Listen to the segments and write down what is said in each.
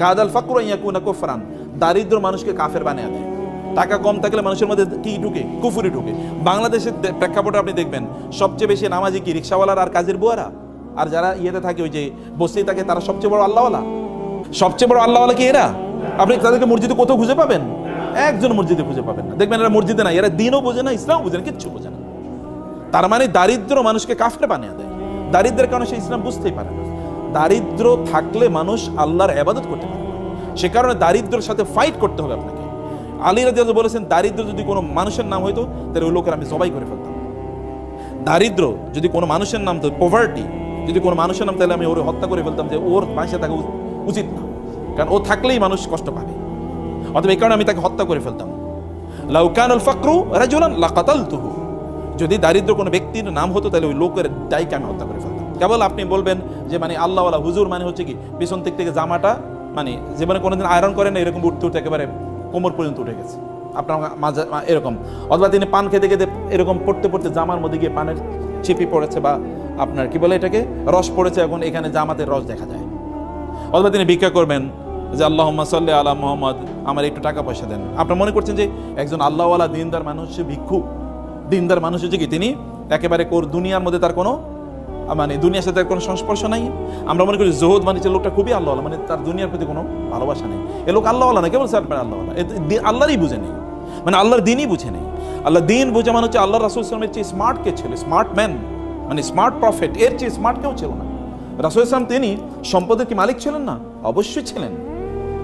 কাদাল ফাকুরা ইয়াকুনা কুফরান। দারিদ্র মানুষকে কাফের বানিয়ে দেয়। টাকা কম থাকলে মানুষের মধ্যে কি ঢুকে? কুফুরি ঢুকে। বাংলাদেশের প্রেক্ষাপটে আপনি দেখবেন, সবচেয়ে বেশি নামাজি কি, রিক্সাওয়ালার আর কাজের বুয়ারা? আর যারা ইয়েতে থাকে, ওই যে বসতেই থাকে, তারা সবচেয়ে বড় আল্লাহওয়ালা? সবচেয়ে বড় আল্লাহওয়ালা কি এরা? আপনি তাদেরকে মসজিদে কোথাও খুঁজে পাবেন? একজন মসজিদে খুঁজে পাবেন না। দেখবেন এরা মসজিদে না এরা দিনও বোঝে না ইসলাম বোঝে না, কিচ্ছু বোঝে না। তার মানে দারিদ্র মানুষকে কাফরে বানিয়ে দেয়। দারিদ্রের কারণে সে ইসলাম বুঝতেই পারে না। দারিদ্র থাকলে মানুষ আল্লাহর আবাদত করতে পারে। সে কারণে দারিদ্রের সাথে ফাইট করতে হবে আপনাকে। আলী রাজি বলেছেন, দারিদ্র যদি কোনো মানুষের নাম হইতো, তাহলে ওই লোকের আমি সবাই করে ফেলতাম। দারিদ্র যদি কোনো মানুষের নাম, তো পভার্টি যদি কোনো মানুষের নাম, তাহলে আমি ওর হত্যা করে ফেলতাম যে ওর বাঁচে থাকা উচিত না। কারণ ও থাকলেই মানুষ কষ্ট পাবে। অথবা এই কারণে আমি তাকে হত্যা করে ফেলতাম। লাউকানুল ফাকরু রাজুলান লাকাতালতুহু। যদি দারিদ্র কোনো ব্যক্তির নাম হতো, তাহলে ওই লোকের দায়কে আমি হত্যা করে ফেলতাম। কেবল আপনি বলবেন যে মানে আল্লাহওয়ালা হুজুর মানে হচ্ছে কি, পিছন দিক থেকে জামাটা মানে জীবনে কোনোদিন আয়রন করেন না, এরকম উঠতে উঠতে একেবারে কোমর পর্যন্ত উঠে গেছে। আপনার মাঝে এরকম। অথবা তিনি পান খেতে খেতে এরকম পড়তে পড়তে জামার মধ্যে গিয়ে পানের চিপি পড়েছে বা আপনার কি বলে এটাকে, রস পড়েছে, এখন এখানে জামাতের রস দেখা যায়। অথবা তিনি ভিক্ষা করবেন যে আল্লাহ সাল্লি আলা মোহাম্মদ, আমার একটু টাকা পয়সা দেন। আপনার মনে করছেন যে একজন আল্লাহওয়ালা দিনদার মানুষ, সে ভিক্ষুক দিনদার মানুষ হচ্ছে কি, তিনি একেবারে কোর দুনিয়ার মধ্যে তার কোনো মানে দুনিয়ার সাথে কোনো সংস্পর্শ নাই। আমরা মনে করি জোহদ মানে যে লোকটা খুবই আল্লাহওয়ালা মানে তার দুনিয়ার প্রতি কোনো ভালোবাসা নেই। এ লোক আল্লাহওয়ালা না কেবল স্যার দি- আল্লাহরই বুঝে নেই। মানে আল্লাহর দিনই বুঝে নেই। আল্লাহ দিন বুঝে মানে হচ্ছে আল্লাহ রাসুল ইসলামের চেয়ে স্মার্ট কে ছিল স্মার্ট ম্যান মানে স্মার্ট প্রফেট এর চেয়ে স্মার্ট কেউ ছিল না। রাসুল ইসলাম তিনি সম্পদের কি মালিক ছিলেন না? অবশ্যই ছিলেন।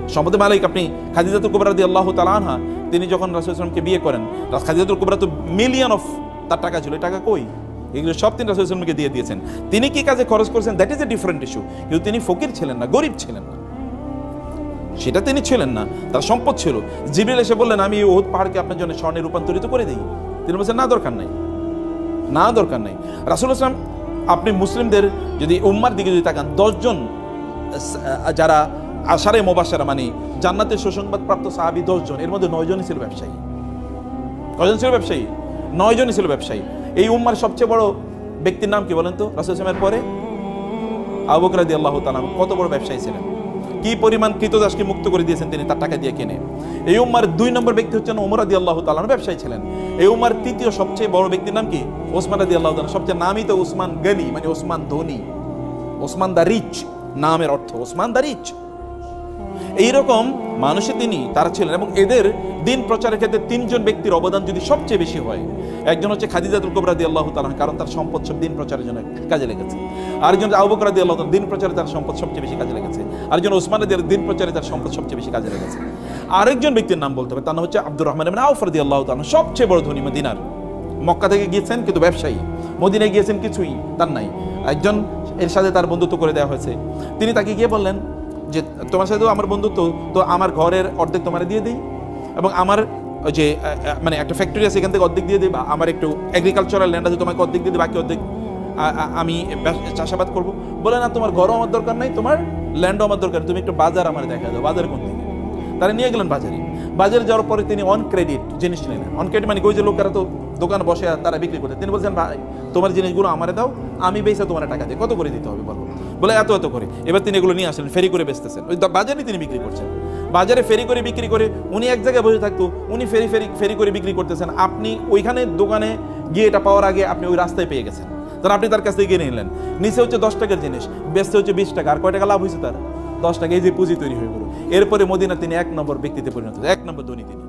সম্পদের মালিক আপনি খাদিজাতুল কুবরা দিয়ে আল্লাহ তালানহা তিনি যখন রাসুল ইসলামকে বিয়ে করেন খাদিজাতুল কুবরা তো মিলিয়ন অফ তার টাকা ছিল। টাকা কই? এগুলো সব তিনি রাসুল ইসলামকে দিয়ে দিয়েছেন। তিনি কি কাজে খরচ করেছেন? That is a different issue কিন্তু তিনি ফকির ছিলেন না, গরিব ছিলেন না। সেটা তিনি ছিলেন না, তার সম্পদ ছিল। জিবরিল এসে বললেন, আমি ওহুদ পাহাড়কে আপনার জন্য স্বর্ণে রূপান্তরিত করে দিই। তিনি বলছেন, না, দরকার নাই। না, দরকার নাই। রাসুল ইসলাম আপনি মুসলিমদের যদি উম্মার দিকে যদি তাকান দশজন যারা আশারে মোবাসারা মানে জান্নাতের সুসংবাদ প্রাপ্ত সাহাবি দশজন এর মধ্যে নয়জনই ছিল ব্যবসায়ী। কজন ছিল ব্যবসায়ী? নয়জনই ছিল ব্যবসায়ী। এই উম্মার সবচেয়ে বড় ব্যক্তির নাম কি বলেন তো? রাসুল ইসলামের পরে? আবু বকর তালাম কত বড় ব্যবসায়ী ছিলেন? কি পরিমাণ কৃতদাসকে মুক্ত করে দিয়েছেন তিনি তার টাকা দিয়ে কিনে? এই উম্মার দুই নম্বর ব্যক্তি হচ্ছেন ওমর রাদিয়াল্লাহু তাআলা ব্যবসায়ী ছিলেন। এই উম্মার তৃতীয় সবচেয়ে বড় ব্যক্তির নাম কি? ওসমান আদি আল্লাহ তাআলা সবচেয়ে নামই তো ওসমান গনি মানে ওসমান ধনী। ওসমান দা রিচ নামের অর্থ। Osman the rich. এইরকম মানুষে তিনি, তারা ছিলেন এবং এদের দিন প্রচারের ক্ষেত্রে তিনজন ব্যক্তির অবদান যদি সবচেয়ে বেশি হয়, একজন হচ্ছে খাদিজাতুল কোবরা দিয়ে আল্লাহ তালা কারণ তার সম্পদ সব দিন প্রচারের জন্য কাজে লেগেছে। আরেকজন আবু বকর দিয়ে আল্লাহ দিন প্রচারে তার সম্পদ সবচেয়ে বেশি কাজে লেগেছে। আরেকজন ওসমান দিয়ে দিন প্রচারে তার সম্পদ সবচেয়ে বেশি কাজে লেগেছে। আরেকজন ব্যক্তির নাম বলতে হবে, তার নাম হচ্ছে আব্দুর রহমান ইবনে আউফ রাদিয়াল্লাহু আল্লাহ তাআলা সবচেয়ে বড় ধনী মদিনার। মক্কা থেকে গিয়েছেন, কিন্তু ব্যবসায়ী। মদিনায় গিয়েছেন কিছুই তার নাই। একজন এর সাথে তার বন্ধুত্ব করে দেওয়া হয়েছে। তিনি তাকে গিয়ে বললেন যে তোমার সাথেও আমার বন্ধুত্ব, তো আমার ঘরের অর্ধেক তোমার দিয়ে দিই এবং আমার যে মানে একটা ফ্যাক্টরি আছে, এখান থেকে অর্ধেক দিয়ে দিই বা আমার একটু এগ্রিকালচারাল ল্যান্ড আছে, তোমাকে অর্ধেক দিয়ে দিই, বাকি অর্ধেক আমি চাষাবাদ করব। বলে না, তোমার ঘরও আমার দরকার নাই, তোমার ল্যান্ডও আমার দরকার তুমি একটু বাজার আমার দেখা দাও, বাজার কোন দিকে? তারা নিয়ে গেলেন বাজারে। বাজারে যাওয়ার পরে তিনি অন ক্রেডিট জিনিস নিলেন। অন ক্রেডিট মানে ওই যে লোকেরা তো দোকান বসে তারা বিক্রি করতে। তিনি বলছেন, ভাই, তোমার জিনিসগুলো আমারে দাও, আমি বেচে তোমার টাকা দিই কত করে দিতে হবে বলো? বলে, এত এত করে। এবার তিনি এগুলো নিয়ে আসলেন, ফেরি করে বেচতেছেন। ওই বাজারে তিনি বিক্রি করছেন। বাজারে ফেরি করে বিক্রি করে উনি এক জায়গায় বসে থাকতো, উনি ফেরি ফেরি ফেরি করে বিক্রি করতেছেন। আপনি ওইখানে দোকানে গিয়ে এটা পাওয়ার আগে আপনি ওই রাস্তায় পেয়ে গেছেন। তাহলে আপনি তার কাছ থেকে কিনে নিলেন। নিচে হচ্ছে দশ টাকার জিনিস, বেচতে হচ্ছে বিশ টাকা। আর কয় টাকা লাভ হয়েছে তার? দশ টাকা এই যে পুঁজি তৈরি হয়ে গেল। এরপরে মদিনা তিনি এক নম্বর ব্যক্তিতে পরিণত এক নম্বর ধনী তিনি।